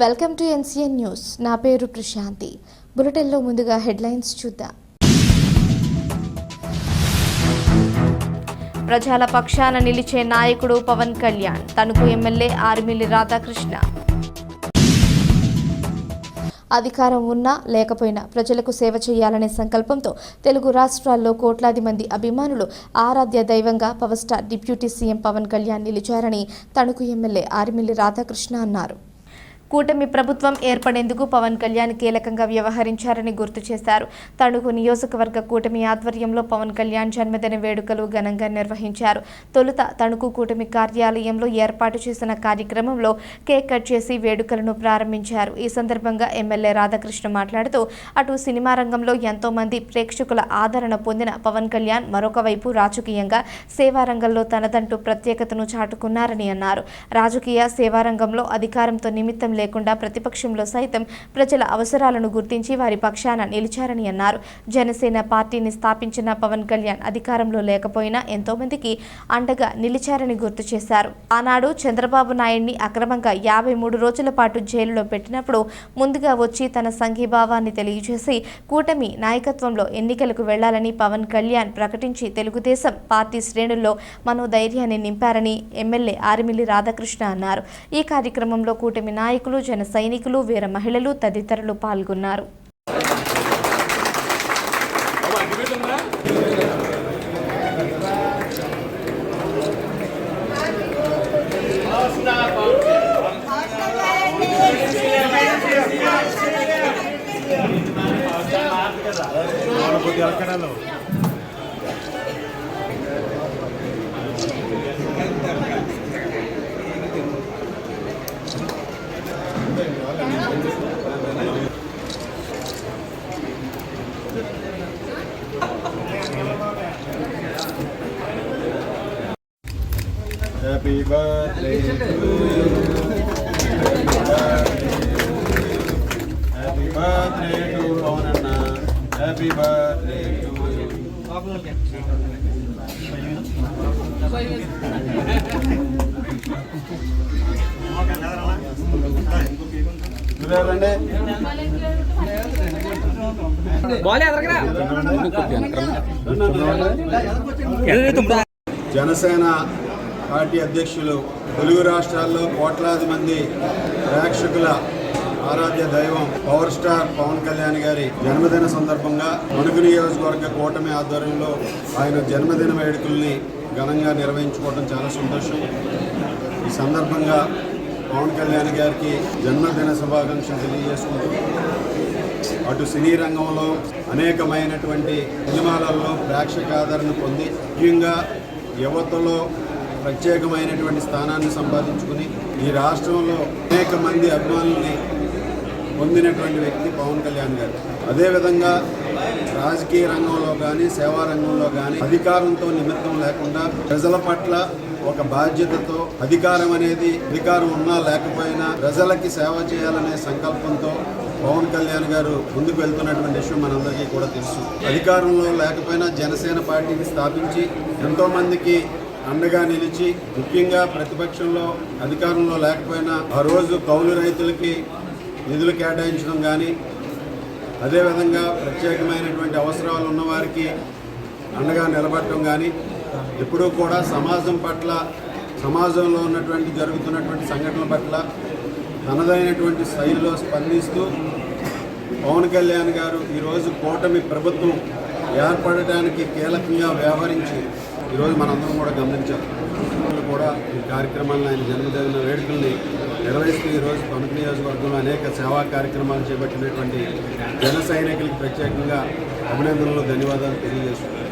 Welcome to NCN news. నా పేరు ప్రశాంతి. బులెటిన్లో ముందుగా హెడ్లైన్స్ చూద్దాం. ప్రజల పక్షాన నిలిచే నాయకుడు పవన్ కళ్యాణ్. తణుకు ఎమ్మెల్యే ఆర్మిల్లి రాధాకృష్ణ. అధికారం ఉన్నా లేకపోయినా ప్రజలకు సేవ చేయాలనే సంకల్పంతో తెలుగు రాష్ట్రాల్లో కోట్లాది మంది అభిమానులు ఆరాధ్య దైవంగా power star deputy CM Pawan Kalyan నిలిచారని Tanuku MLA Arimilli Radhakrishna అన్నారు. కూటమి ప్రభుత్వం ఏర్పడేందుకు పవన్ కళ్యాణ్ కీలకంగా వ్యవహరించారని గుర్తు చేశారు. తణుకు నియోజకవర్గ కూటమి ఆధ్వర్యంలో పవన్ కళ్యాణ్ జన్మదిన వేడుకలు ఘనంగా నిర్వహించారు. తొలుత తణుకు కూటమి కార్యాలయంలో ఏర్పాటు చేసిన కార్యక్రమంలో కేక్ కట్ చేసి వేడుకలను ప్రారంభించారు. ఈ సందర్భంగా ఎమ్మెల్యే రాధాకృష్ణ మాట్లాడుతూ అటు సినిమా రంగంలో ఎంతో మంది ప్రేక్షకుల ఆదరణ పొందిన పవన్ కళ్యాణ్ మరొక వైపు రాజకీయంగా సేవా రంగంలో తనదంటూ ప్రత్యేకతను చాటుకున్నారని అన్నారు. రాజకీయ సేవారంగంలో అధికారంతో నిమిత్తం లేదు లేకుండా ప్రతిపక్షంలో సైతం ప్రజల అవసరాలను గుర్తించి వారి పక్షాన నిలిచారని అన్నారు. జనసేన పార్టీని స్థాపించిన పవన్ కళ్యాణ్ అధికారంలో లేకపోయినా ఎంతో మందికి అండగా నిలిచారని గుర్తు చేశారు. ఆనాడు చంద్రబాబు నాయుడిని అక్రమంగా యాభై మూడు రోజుల పాటు జైలులో పెట్టినప్పుడు ముందుగా వచ్చి తన సంఘీభావాన్ని తెలియజేసి కూటమి నాయకత్వంలో ఎన్నికలకు వెళ్ళాలని పవన్ కళ్యాణ్ ప్రకటించి తెలుగుదేశం పార్టీ శ్రేణుల్లో మనోధైర్యాన్ని నింపారని ఎమ్మెల్యే ఆరిమిల్లి రాధాకృష్ణ అన్నారు. ఈ కార్యక్రమంలో కూటమి నాయకులు జన సైనికులు వీర మహిళలు తదితరులు పాల్గొన్నారు Happy birthday to you. Happy birthday to Onanna. Happy birthday to you. Janasena party అధ్యక్షులు తెలుగు రాష్ట్రాల్లో కోట్లాది మంది ప్రేక్షకుల ఆరాధ్య దైవం పవర్ స్టార్ పవన్ కళ్యాణ్ గారి జన్మదిన సందర్భంగా మణుగు నియోజకవర్గ కూటమి ఆధ్వర్యంలో ఆయన జన్మదిన వేడుకల్ని ఘనంగా నిర్వహించుకోవడం చాలా సంతోషం. ఈ సందర్భంగా పవన్ కళ్యాణ్ గారికి జన్మదిన శుభాకాంక్షలు తెలియజేసుకుంటూ అటు సినీ రంగంలో అనేకమైనటువంటి సినిమాలలో ప్రేక్షక ఆదరణ పొంది ముఖ్యంగా యువతలో ప్రత్యేకమైనటువంటి స్థానాన్ని సంపాదించుకుని ఈ రాష్ట్రంలో అనేక మంది అభిమానుల్ని పొందినటువంటి వ్యక్తి పవన్ కళ్యాణ్ గారు. అదేవిధంగా రాజకీయ రంగంలో కానీ సేవా రంగంలో కానీ అధికారంతో నిమిత్తం లేకుండా ప్రజల పట్ల ఒక బాధ్యతతో అధికారం అనేది అధికారం ఉన్నా లేకపోయినా ప్రజలకి సేవ చేయాలనే సంకల్పంతో పవన్ కళ్యాణ్ గారు ముందుకు వెళ్తున్నటువంటి విషయం మనందరికీ కూడా తెలుసు. అధికారంలో లేకపోయినా జనసేన పార్టీని స్థాపించి ఎంతోమందికి అండగా నిలిచి ముఖ్యంగా ప్రతిపక్షంలో అధికారంలో లేకపోయినా ఆ రోజు కౌలు రైతులకి నిధులు కేటాయించడం కానీ అదేవిధంగా ప్రత్యేకమైనటువంటి అవసరాలు ఉన్నవారికి అండగా నిలబడటం కానీ ఎప్పుడూ కూడా సమాజం పట్ల సమాజంలో ఉన్నటువంటి జరుగుతున్నటువంటి సంఘటనల పట్ల తనదైనటువంటి శైలిలో స్పందిస్తూ పవన్ కళ్యాణ్ గారు ఈరోజు కూటమి ప్రభుత్వం ఏర్పడటానికి కీలకంగా వ్యవహరించి ఈరోజు మనందరం కూడా గమనించాం. కూడా ఈ కార్యక్రమాలను ఆయన జన్మదిన వేడుకల్ని నిర్వహిస్తూ ఈరోజు తణుకు నియోజకవర్గంలో అనేక సేవా కార్యక్రమాలు చేపట్టినటువంటి జన సైనికులకు ప్రత్యేకంగా అభినందనలు ధన్యవాదాలు తెలియజేస్తున్నాను